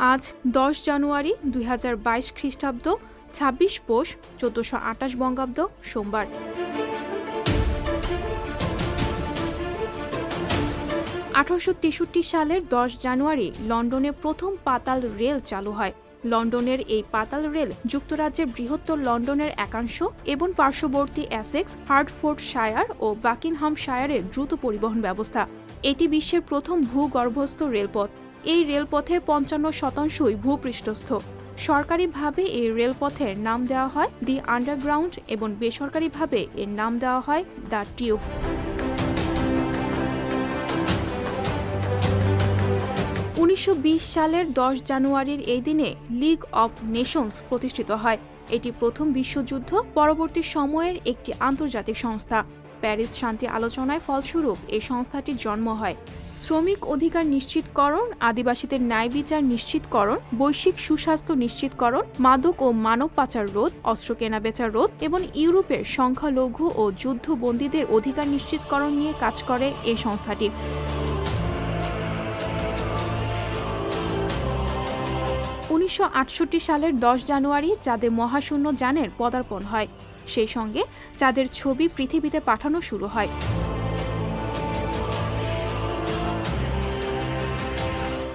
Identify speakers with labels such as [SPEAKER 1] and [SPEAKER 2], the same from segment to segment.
[SPEAKER 1] আজ দশ জানুয়ারি দুই হাজার বাইশ খ্রিস্টাব্দ, ছাব্বিশ পোষ, চোদ্দশো আটাশ বঙ্গাব্দ, সোমবার। আঠারোশো তেষট্টি সালের দশ জানুয়ারি লন্ডনে প্রথম পাতাল রেল চালু হয়। লন্ডনের এই পাতাল রেল যুক্তরাজ্যের বৃহত্তর লন্ডনের একাংশ এবং পার্শ্ববর্তী অ্যাসেক্স হার্টফোর্ড শায়ার ও বাকিনহাম শায়ারের দ্রুত পরিবহন ব্যবস্থা। এটি বিশ্বের প্রথম ভূগর্ভস্থ রেলপথ। এই রেলপথে পঞ্চান্ন শতাংশই ভূপৃষ্ঠস্থ। সরকারিভাবে এই রেলপথের নাম দেওয়া হয় দি আন্ডারগ্রাউন্ড এবং বেসরকারিভাবে এর নাম দেওয়া হয় দ্য টিউব। উনিশশো বিশ সালের দশ জানুয়ারির এই দিনে লিগ অব নেশনস প্রতিষ্ঠিত হয়। এটি প্রথম বিশ্বযুদ্ধ, পরবর্তী সময়ের একটি আন্তর্জাতিক সংস্থা। প্যারিস শান্তি আলোচনায় ফলস্বরূপ এই সংস্থাটির জন্ম হয়। শ্রমিক অধিকার নিশ্চিতকরণ, আদিবাসীদের ন্যায় বিচার নিশ্চিতকরণ, বৈশ্বিক সুস্বাস্থ্য নিশ্চিতকরণ, মাদক ও মানব পাচার রোধ, অস্ত্র কেনাবেচা রোধ এবং ইউরোপের সংখ্যালঘু ও যুদ্ধবন্দীদের অধিকার নিশ্চিতকরণ নিয়ে কাজ করে এই সংস্থাটি। উনিশশো আটষট্টি সালের দশ জানুয়ারি চাঁদে মহাশূন্য যানের পদার্পণ হয়। সেই সঙ্গে চাঁদের ছবি পৃথিবীতে পাঠানো শুরু হয়।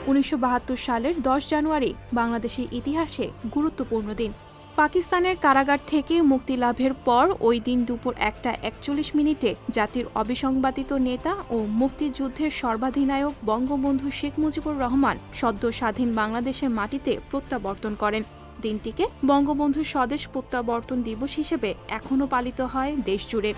[SPEAKER 1] উনিশশো বাহাত্তর সালের দশ জানুয়ারি বাংলাদেশের ইতিহাসে গুরুত্বপূর্ণ দিন। পাকিস্তানের কারাগার থেকে মুক্তি লাভের পর ওই দিন দুপুর একটা একচল্লিশ মিনিটে জাতির অবিসংবাদিত নেতা ও মুক্তিযুদ্ধের সর্বাধিনায়ক বঙ্গবন্ধু শেখ মুজিবুর রহমান সদ্য স্বাধীন বাংলাদেশের মাটিতে প্রত্যাবর্তন করেন। দিনটিকে বঙ্গবন্ধু স্বদেশ প্রত্যাবর্তন দিবস হিসেবে এখনও পালিত হয় দেশজুড়ে।